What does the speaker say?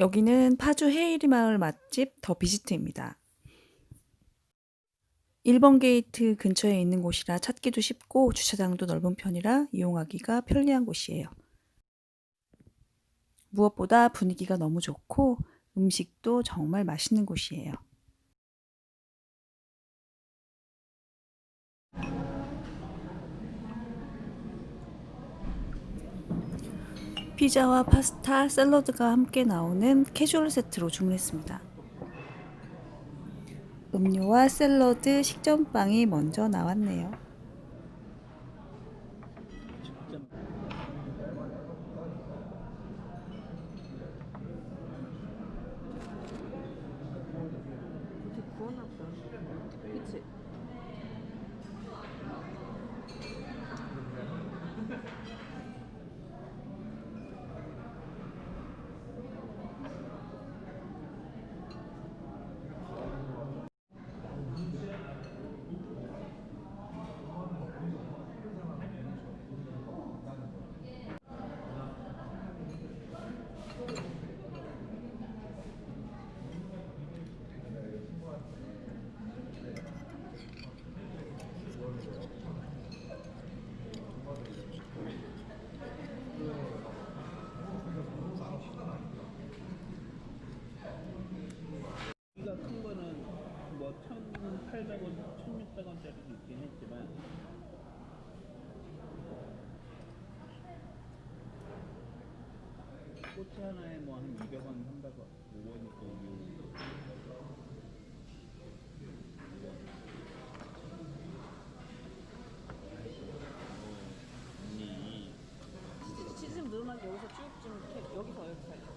여기는 파주 헤이리 마을 맛집 더 비지트입니다. 1번 게이트 근처에 있는 곳이라 찾기도 쉽고 주차장도 넓은 편이라 이용하기가 편리한 곳이에요. 무엇보다 분위기가 너무 좋고 음식도 정말 맛있는 곳이에요. 피자와 파스타, 샐러드가 함께 나오는 캐주얼 세트로 주문했습니다. 음료와 샐러드, 식전빵이 먼저 나왔네요. 그치? 3,800원짜리도 있긴 했지만. 꽃이 하나에 뭐 한 200원, 300원, 5원이 또 언니. 지금 넣으면 여기서 쭉 좀 이렇게 여기서 여기서